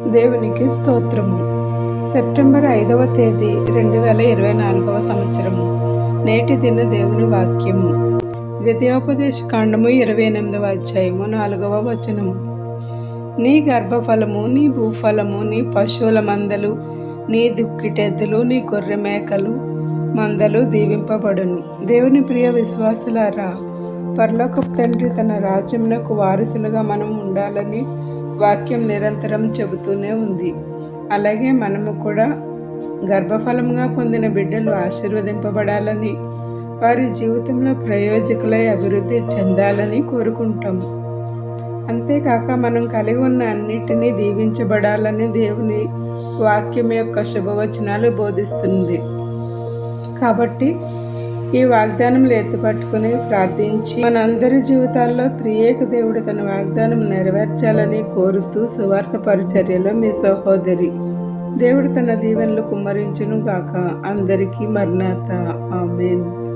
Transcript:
దేవునికి స్తోత్రము. సెప్టెంబర్ ఐదవ తేదీ రెండు వేల ఇరవై నాలుగవ సంవత్సరము. నేటి దిన దేవుని వాక్యము. ద్వితీయోపదేశ కాండము ఇరవై ఎనిమిదవ అధ్యాయము నాలుగవ వచనము. నీ గర్భఫలము నీ భూఫలము నీ పశువుల మందలు నీ దుక్కిటెద్దులు నీ గొర్రె మేకలు మందలు దీవింపబడును. దేవుని ప్రియ విశ్వాసులారా పరలోకపు తండ్రి తన రాజ్యమునకు వారసులుగా మనం ఉండాలని వాక్యం నిరంతరం చెబుతూనే ఉంది. అలాగే మనము కూడా గర్భఫలంగా పొందిన బిడ్డలు ఆశీర్వదింపబడాలని వారి జీవితంలో ప్రయోజకులై అభివృద్ధి చెందాలని కోరుకుంటాం. అంతేకాక మనం కలిగి ఉన్న అన్నిటినీ దీవించబడాలని దేవుని వాక్యం యొక్క శుభవచనాలు బోధిస్తుంది. కాబట్టి ఈ వాగ్దానం ఎత్తుపట్టుకుని ప్రార్థించి మనందరి జీవితాల్లో త్రియేక దేవుడు తన వాగ్దానం నెరవేర్చాలని కోరుతూ సువార్త పరిచర్యలో మీ సహోదరి దేవుడు తన దీవెనలు కుమ్మరించును గాక. అందరికీ మర్నాథ ఆమెన్.